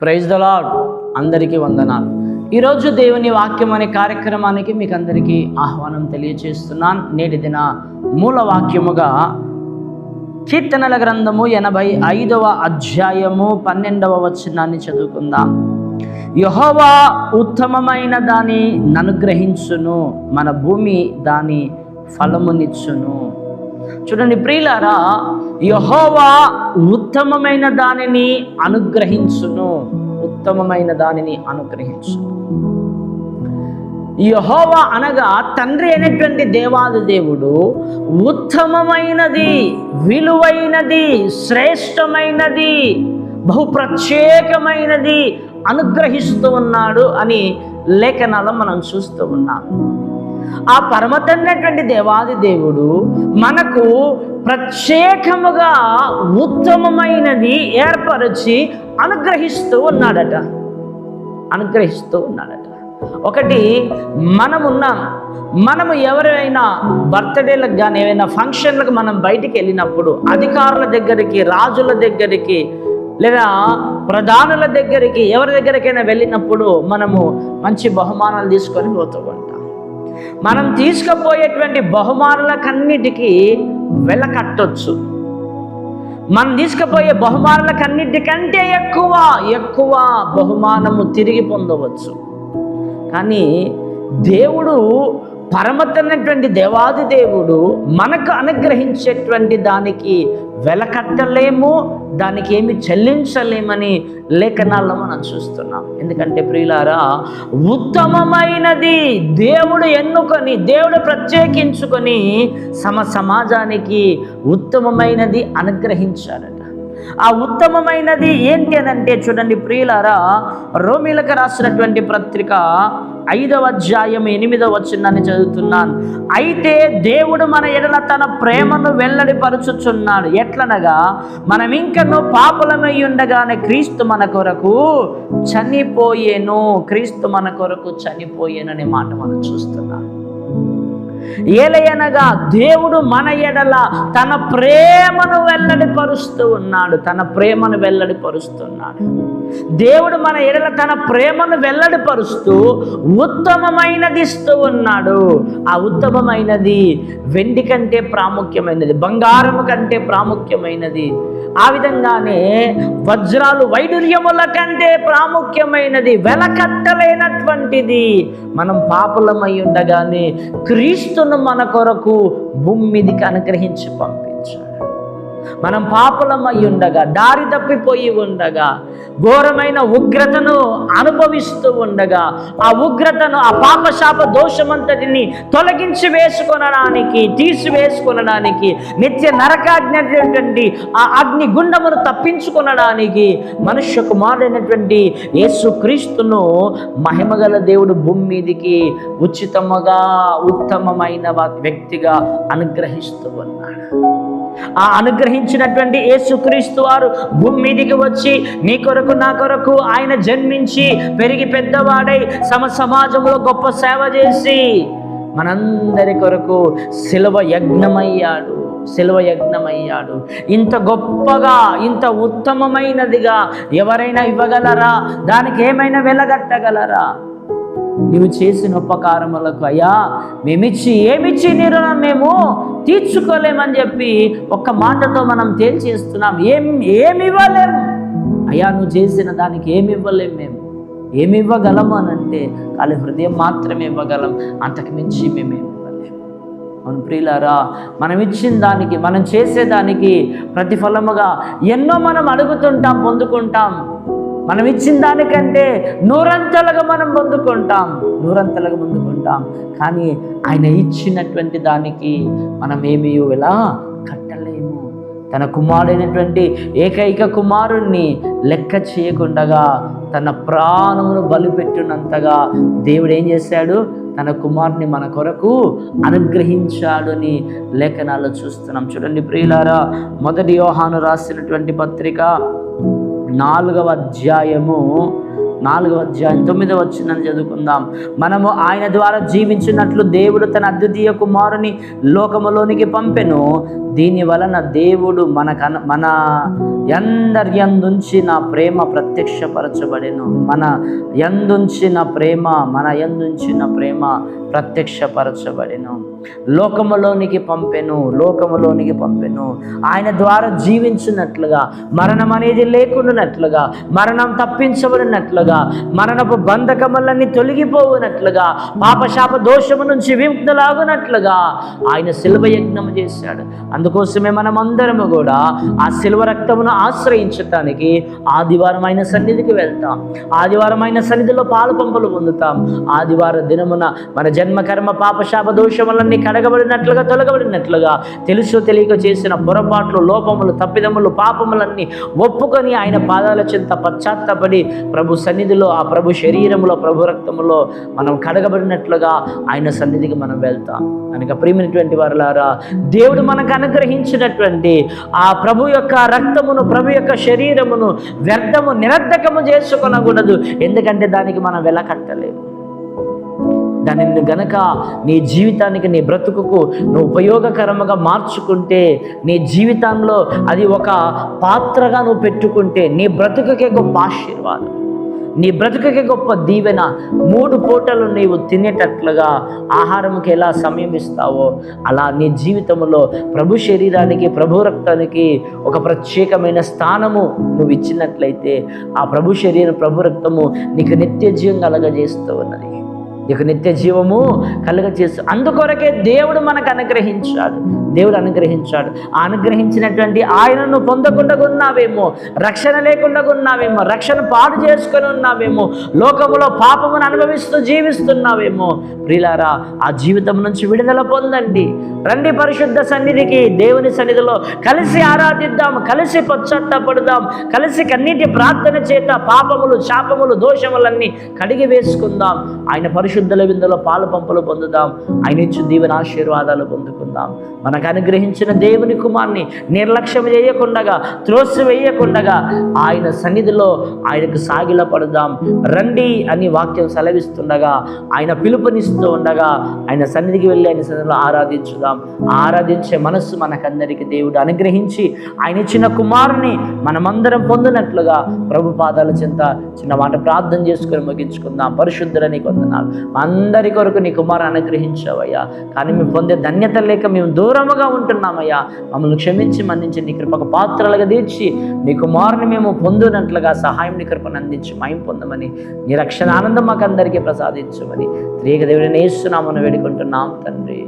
Praise the lord అందరికీ వందనాలు. ఈరోజు దేవుని వాక్యం అనే కార్యక్రమానికి మీకు అందరికీ ఆహ్వానం తెలియచేస్తున్నాను. నేటి దిన మూల వాక్యముగా కీర్తనల గ్రంథము ఎనభై ఐదవ అధ్యాయము పన్నెండవ వచనాన్ని చదువుకుందాం. యహోవా ఉత్తమమైన దాని ననుగ్రహించును మన భూమి దాని ఫలమునిచ్చును. చూడండి ప్రియులారా యహోవా ఉత్తమమైన దానిని అనుగ్రహించును. ఉత్తమమైన దానిని అనుగ్రహించును. యహోవా అనగా తండ్రి అయినటువంటి దేవాది దేవుడు ఉత్తమమైనది విలువైనది శ్రేష్టమైనది బహు ప్రత్యేకమైనది అనుగ్రహిస్తూ ఉన్నాడు అని లేఖనాలు మనం చూస్తూ ఉన్నాం. ఆ పరమతన్నటువంటి దేవాది దేవుడు మనకు ప్రత్యేకముగా ఉత్తమమైనది ఏర్పరిచి అనుగ్రహిస్తూ ఉన్నాడట. అనుగ్రహిస్తూ ఉన్నాడట. ఒకటి మనమున్నాం. మనము ఎవరైనా బర్త్డేలకు కానీ ఏమైనా ఫంక్షన్లకు మనం బయటికి వెళ్ళినప్పుడు అధికారుల దగ్గరికి రాజుల దగ్గరికి లేదా ప్రధానుల దగ్గరికి ఎవరి దగ్గరికైనా వెళ్ళినప్పుడు మనము మంచి బహుమానాలు తీసుకొని పోతూ ఉంటాం మనం తీసుకుపోయేటువంటి బహుమానులకన్నిటికీ వెల కట్టొచ్చు మనం తీసుకుపోయే బహుమానులకన్నిటికంటే ఎక్కువ ఎక్కువ బహుమానము తిరిగి పొందవచ్చు. కానీ దేవుడు పరమతనటువంటి దేవాది దేవుడు మనకు అనుగ్రహించేటువంటి దానికి వెలకట్టలేము దానికి ఏమి చెల్లించలేమని లేఖనాల్లో మనం చూస్తున్నాం. ఎందుకంటే ప్రియులారా ఉత్తమమైనది దేవుడు ఎన్నుకొని దేవుడు ప్రత్యేకించుకొని సమ సమాజానికి ఉత్తమమైనది అనుగ్రహించారట ఆ ఉత్తమమైనది ఏంటి అని అంటే చూడండి ప్రియులారా రోమిలకు రాసినటువంటి పత్రిక ఐదవ అధ్యాయం ఎనిమిదవ వచ్చిందని చదువుతున్నాను. అయితే దేవుడు మన ఎడల తన ప్రేమను వెల్లడిపరుచుచున్నాడు. ఎట్లనగా మనం ఇంకనూ పాపలమై ఉండగానే క్రీస్తు మన కొరకు చనిపోయేను క్రీస్తు మన కొరకు చనిపోయేననే మాట మనం చూస్తున్నాం. ఏలయనగా దేవుడు మన ఎడల తన ప్రేమను వెల్లడిపరుస్తూ ఉన్నాడు తన ప్రేమను వెల్లడిపరుస్తున్నాడు దేవుడు మన ఎడల తన ప్రేమను వెల్లడిపరుస్తూ ఉత్తమమైనది ఇస్తూ ఉన్నాడు. ఆ ఉత్తమమైనది వెండి కంటే ప్రాముఖ్యమైనది బంగారము కంటే ప్రాముఖ్యమైనది. ఆ విధంగానే వజ్రాలు వైడూర్యముల కంటే ప్రాముఖ్యమైనది వెలకట్టలేనటువంటిది. మనం పాపులమై ఉండగానే క్రీస్తును మన కొరకు భూమి మీదకి అనుగ్రహించి పంపించాడు మనం పాపలమై ఉండగా దారి తప్పిపోయి ఉండగా ఘోరమైన ఉగ్రతను అనుభవిస్తూ ఉండగా ఆ ఉగ్రతను ఆ పాపశాప దోషమంతటిని తొలగించి వేసుకొనడానికి తీసివేసుకొనడానికి నిత్య నరకాజ్ఞటువంటి ఆ అగ్ని గుండమును తప్పించుకొనడానికి మనుష్య కుమారుడైనటువంటి యేసుక్రీస్తును మహిమగల దేవుడు భూమి మీదికి ఉచితముగా ఉత్తమమైన వ్యక్తిగా అనుగ్రహిస్తూ ఉన్నాడు. ఆ అనుగ్రహించినటువంటి యేసుక్రీస్తు వారు భూమి మీదికి వచ్చి నీ కొరకు నా కొరకు ఆయన జన్మించి పెరిగి పెద్దవాడై సమ సమాజంలో గొప్ప సేవ చేసి మనందరి కొరకు శిలవ యజ్ఞమయ్యాడు శిలువ యజ్ఞమయ్యాడు. ఇంత గొప్పగా ఇంత ఉత్తమమైనదిగా ఎవరైనా ఇవ్వగలరా? దానికి ఏమైనా వెలగట్టగలరా? నీవు చేసిన ఉపకారములకు అయ్యా మేమిచ్చి ఏమిచ్చి నీ మేము? తీర్చుకోలేమని చెప్పి ఒక్క మాటతో మనం తేల్చేస్తున్నాం. ఏం ఏమి ఇవ్వలేం అయ్యా నువ్వు చేసిన దానికి ఏమి ఇవ్వలేం మేము. ఏమి ఇవ్వగలము అని అంటే ఖాళీ హృదయం మాత్రమే ఇవ్వగలం. అంతకు మించి మేమేమి ఇవ్వలేము. అవును ప్రియులారా మనం ఇచ్చిన దానికి మనం చేసేదానికి ప్రతిఫలముగా ఎన్నో మనం అడుగుతుంటాం పొందుకుంటాం. మనం ఇచ్చిన దానికంటే నూరంతలుగా మనం పొందుకుంటాం. నూరంతలుగా పొందుకుంటాం. కానీ ఆయన ఇచ్చినటువంటి దానికి మనం ఏమి ఇలా కట్టలేము. తన కుమారుడైనటువంటి ఏకైక కుమారుణ్ణి లెక్క చేయకుండగా తన ప్రాణమును బలిపెట్టినంతగా దేవుడు ఏం చేశాడు? తన కుమారుని మన కొరకు అనుగ్రహించాడు అని లేఖనాల్లో చూస్తున్నాం. చూడండి ప్రియులారా మొదటి యోహాను రాసినటువంటి పత్రిక నాలుగవ అధ్యాయము నాలుగవ అధ్యాయం తొమ్మిదవ వచ్చిందని చదువుకుందాం. మనము ఆయన ద్వారా జీవించినట్లు దేవుడు తన అద్వితీయ కుమారుని లోకములోనికి పంపెను. దీని వలన దేవుడు మన కన మన ఎందర్యందుంచి నా ప్రేమ ప్రత్యక్షపరచబడెను. మన ఎందుంచిన ప్రేమ మన ఎందుంచిన ప్రేమ ప్రత్యక్షపరచబడెను. లోకములోనికి పంపెను లోకములోనికి పంపెను. ఆయన ద్వారా జీవించినట్లుగా మరణం అనేది లేకుండానట్లుగా మరణం తప్పించబడినట్లుగా మరణపు బంధకములన్నీ తొలగిపోవునట్లుగా పాపశాప దోషము నుంచి విముక్తులాగునట్లుగా ఆయన శిల్వ యజ్ఞం చేశాడు. అందుకోసమే మనం అందరము కూడా ఆ శిల్వ రక్తమును ఆశ్రయించటానికి ఆదివారం ఆయన సన్నిధికి వెళ్తాం. ఆదివారం ఆయన సన్నిధిలో పాలు పంపులు పొందుతాం. ఆదివారం దినమున మన జన్మ కర్మ పాపశాప దోషములన్నీ కడగబడినట్లుగా తొలగబడినట్లుగా తెలుసు తెలియక చేసిన పొరపాట్లు లోపములు తప్పిదములు పాపములన్నీ ఒప్పుకొని ఆయన పాదాల చింత పశ్చాత్తపడి ప్రభు సన్నిధిలో ఆ ప్రభు శరీరములో ప్రభు రక్తములో మనం కడగబడినట్లుగా ఆయన సన్నిధికి మనం వెళ్తాం. కనుక ప్రియమైనటువంటి వారులారా దేవుడు మనకు అనుగ్రహించినటువంటి ఆ ప్రభు యొక్క రక్తమును ప్రభు యొక్క శరీరమును వ్యర్థము నిరర్ధకము చేసుకొనకూడదు. ఎందుకంటే దానికి మనం వెలకట్టలేము. దానిని గనక నీ జీవితానికి నీ బ్రతుకుకు నువ్వు ఉపయోగకరముగా మార్చుకుంటే నీ జీవితంలో అది ఒక పాత్రగా నువ్వు పెట్టుకుంటే నీ బ్రతుకుకే గొప్ప ఆశీర్వాదం. నీ బ్రతుకుకి గొప్ప దీవెన. మూడు పూటలు నీవు తినేటట్లుగా ఆహారంకి ఎలా సమయం ఇస్తావో అలా నీ జీవితంలో ప్రభు శరీరానికి ప్రభు రక్తానికి ఒక ప్రత్యేకమైన స్థానము నువ్వు ఇచ్చినట్లయితే ఆ ప్రభు శరీరం ప్రభు రక్తము నీకు నిత్య జీవం కలగజేస్తూ ఉన్నది. ఇక నిత్య జీవము కలుగజేస్తూ అందుకొరకే దేవుడు మనకు అనుగ్రహించాడు. దేవుడు అనుగ్రహించాడు. అనుగ్రహించినటువంటి ఆయనను పొందకుండా ఉన్నావేమో రక్షణ లేకుండా ఉన్నావేమో రక్షణ పాడు చేసుకొని ఉన్నావేమో లోకములో పాపమును అనుభవిస్తూ జీవిస్తున్నావేమో. ప్రిలారా ఆ జీవితం నుంచి విడుదల పొందండి. రండి పరిశుద్ధ సన్నిధికి దేవుని సన్నిధిలో కలిసి ఆరాధిద్దాం కలిసి పశ్చాత్తపడదాం కలిసి కన్నీటి ప్రార్థన చేత పాపములు శాపములు దోషములన్నీ కడిగి వేసుకుందాం ఆయన పరిశుద్ధుల విందులో పాలు పంపులు పొందుదాం. ఆయన ఇచ్చు దీవెన ఆశీర్వాదాలు పొందుకుందాం. మనకు అనుగ్రహించిన దేవుని కుమార్ని నిర్లక్ష్యం చేయకుండగా త్రోసి వేయకుండగా ఆయన సన్నిధిలో ఆయనకు సాగిల పడదాం రండి అని వాక్యం సెలవిస్తుండగా ఆయన పిలుపునిస్తూ ఉండగా ఆయన సన్నిధికి వెళ్ళి ఆయన సన్నిధిలో ఆరాధించుదాం. ఆరాధించే మనస్సు మనకందరికీ దేవుడు అనుగ్రహించి ఆయన ఇచ్చిన కుమారుని మనమందరం పొందినట్లుగా ప్రభు పాదాల చింత చిన్న మాట ప్రార్థన చేసుకొని ముగించుకుందాం. పరిశుద్ధులని కొందనాలు. అందరి కొరకు నీ కుమారు అనుగ్రహించావయ్యా. కానీ మేము పొందే ధన్యత లేక మేము దూరముగా ఉంటున్నామయ్యా. మమ్మల్ని క్షమించి మన్నించి నీ కృపకు పాత్రలుగా తీర్చి నీ కుమారుని మేము పొందినట్లుగా సహాయం నీ కృపను అందించి మయం పొందమని నీ రక్షణ ఆనందం మాకు అందరికీ ప్రసాదించమని త్రియక దేవుడిని నేస్తున్నామని వేడుకుంటున్నాం తండ్రి.